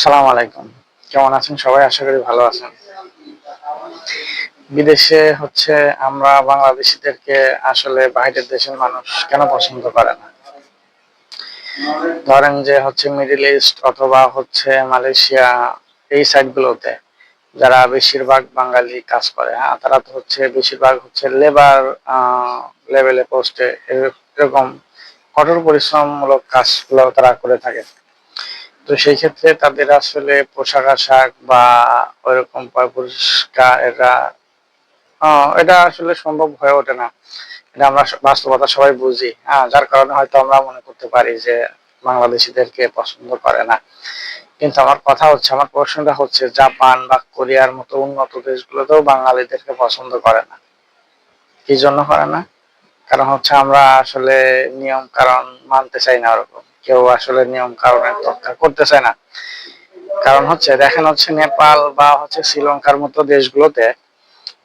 সালাম আলাইকুম। কেমন আছেন সবাই? আশা করি ভালো আছেন। বিদেশে হচ্ছে আমরা বাংলাদেশিদেরকে আসলে বাইরের দেশের মানুষ কেন পছন্দ করে না? ধরেন যে হচ্ছে মিডিল ইস্ট অথবা হচ্ছে মালয়েশিয়া এই সাইডগুলোতে যারা বেশিরভাগ বাঙালি কাজ করে হ্যাঁ তারা তো হচ্ছে বেশিরভাগ হচ্ছে লেবার লেভেলে পোস্টে এরকম কঠোর পরিশ্রমমূলক কাজগুলো তারা করে থাকে। তো সেই ক্ষেত্রে তাদের আসলে পোশাক আশাক বা ওইরকম পরিষ্কার এটা এটা আসলে সম্ভব হয়ে ওঠে না। এটা আমরা বাস্তবতা সবাই বুঝি। হ্যাঁ যার কারণে হয়তো আমরা মনে করতে পারি যে বাংলাদেশিদেরকে পছন্দ করে না। কিন্তু আমার কথা হচ্ছে, আমার প্রশ্নটা হচ্ছে, জাপান বা কোরিয়ার মতো উন্নত দেশগুলোতেও বাঙালিদেরকে পছন্দ করে না। কি জন্য করে না? কারণ হচ্ছে আমরা আসলে নিয়ম কারণ মানতে চাই না ওরকম। কেউ আসলে নিয়ম কারণের রক্ষা করতে চায় না। কারণ হচ্ছে, দেখেন হচ্ছে নেপাল বা হচ্ছে শ্রীলঙ্কার মতো দেশগুলোতে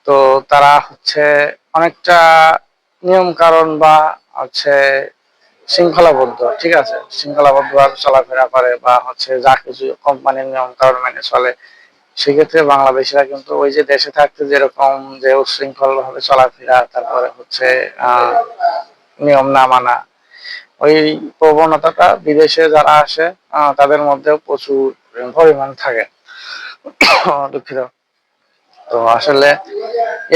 তো তারা হচ্ছে অনেকটা নিয়ম কারণ বা হচ্ছে শৃঙ্খলাবদ্ধ, ঠিক আছে? শৃঙ্খলাবদ্ধ ভাবে চলাফেরা করে বা হচ্ছে যা কিছু কোম্পানির নিয়ম কারণ মেনে চলে। সেক্ষেত্রে বাংলাদেশিরা কিন্তু ওই যে দেশে থাকতে যেরকম যে উশৃঙ্খল ভাবে চলাফেরা, তারপরে হচ্ছে নিয়ম না মানা ওই প্রবণতাটা বিদেশে যারা আসে তাদের মধ্যেও প্রচুর পরিমাণ থাকে। দুঃখিত। তো আসলে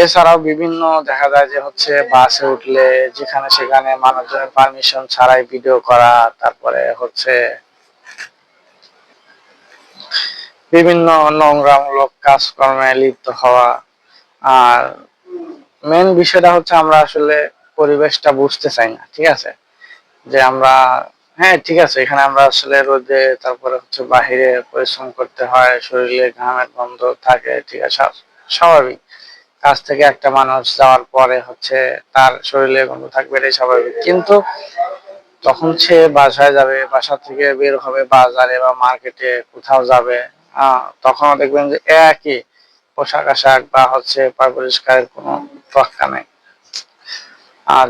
এছাড়াও বিভিন্ন দেখা যায় যে হচ্ছে বাসে উঠলে যেখানে সেখানে মানুষজনের পারমিশন ছাড়াই ভিডিও করা, তারপরে হচ্ছে বিভিন্ন নোংরামূলক কাজকর্মে লিপ্ত হওয়া। আর মেন বিষয়টা হচ্ছে আমরা আসলে পরিবেশটা বুঝতে চাই না, ঠিক আছে? যে আমরা হ্যাঁ ঠিক আছে, এখানে আমরা আসলে রোদে তারপরে হচ্ছে বাহিরে পরিশ্রম করতে হয়, শরীরে ঘামের গন্ধ থাকে, ঠিক আছে স্বাভাবিক। কাজ থেকে একটা মানুষ যাওয়ার পরে হচ্ছে তার শরীরে গন্ধ থাকবে, এটাই স্বাভাবিক। কিন্তু তখন সে বাসায় যাবে, বাসা থেকে বের হবে, বাজারে বা মার্কেটে কোথাও যাবে তখনও দেখবেন যে একই পোশাক আশাক বা হচ্ছে পরিষ্কারের কোনো তোয়াক্কা নেই।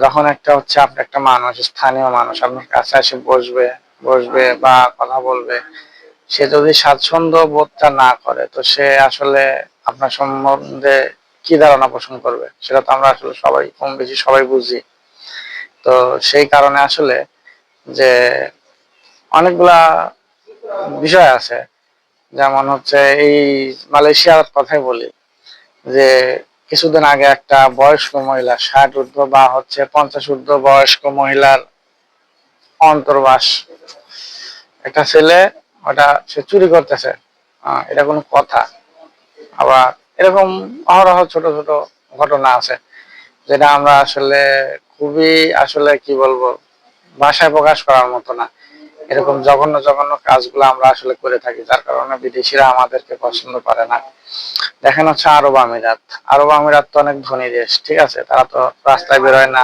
যখন একটা হচ্ছে আপনি একটা মানুষ, স্থানীয় মানুষ, আপনার কাছে এসে বসবে বসবে বা কথা বলবে, সে যদি স্বাচ্ছন্দ্য বোধটা না করে, তো সে আসলে আপনার সম্বন্ধে কি ধারণা পোষণ করবে? সেটা তো আমরা আসলে সবাই কম বেশি সবাই বুঝি। তো সেই কারণে আসলে যে অনেকগুলা বিষয় আছে, যেমন হচ্ছে এই মালয়েশিয়ার কথাই বলি, যে কিছুদিন আগে একটা বয়স্ক মহিলা, ষাট ঊর্ধ্ব বা হচ্ছে পঞ্চাশ ঊর্ধ্ব বয়স্ক মহিলার অন্তর্বাস। একটা ছেলে, ওটা সে চুরি করতেছে। এটা কোনো কথা। আবার এরকম অহরহ ছোট ছোট ঘটনা আছে, যেটা আমরা আসলে খুবই আসলে কি বলব ভাষায় প্রকাশ করার মতো না। এরকম জঘন্য জঘন্য কাজগুলো আমরা আসলে করে থাকি, যার কারণে বিদেশিরা আমাদেরকে পছন্দ করে না। দেখেন হচ্ছে আরব আমিরাত। আরব আমিরাত তো অনেক ধনী দেশ, ঠিক আছে? তারা তো রাস্তায় বেরোয় না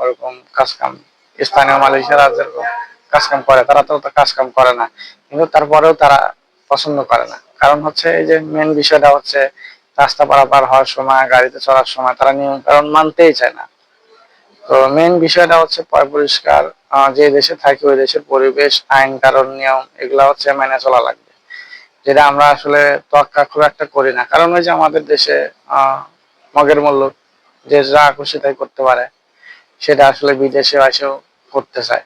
ওরকম কাজ কাম স্থানীয় মালয়েশিয়ারা যেরকম কাজ কাম করে তারা তো অত কাজ কাম করে না। কিন্তু তারপরেও তারা পছন্দ করে না। কারণ হচ্ছে এই যে মেন বিষয়টা হচ্ছে, রাস্তা পারাপার হওয়ার সময়, গাড়িতে চলার সময় তারা নিয়ম কারণ মানতেই চায় না। তো মেন বিষয়টা হচ্ছে পরিষ্কার যে দেশে থাকি ওই দেশের পরিবেশ, আইন, কারণ, নিয়ম, এগুলা হচ্ছে মেনে চলা লাগবে। যেটা আমরা আসলে তোয়াক্কা খুব একটা করি না। কারণ ওই যে আমাদের দেশে মগের মূল্য, যে যা খুশি তাই করতে পারে, সেটা আসলে বিদেশে এসেও করতে চায়।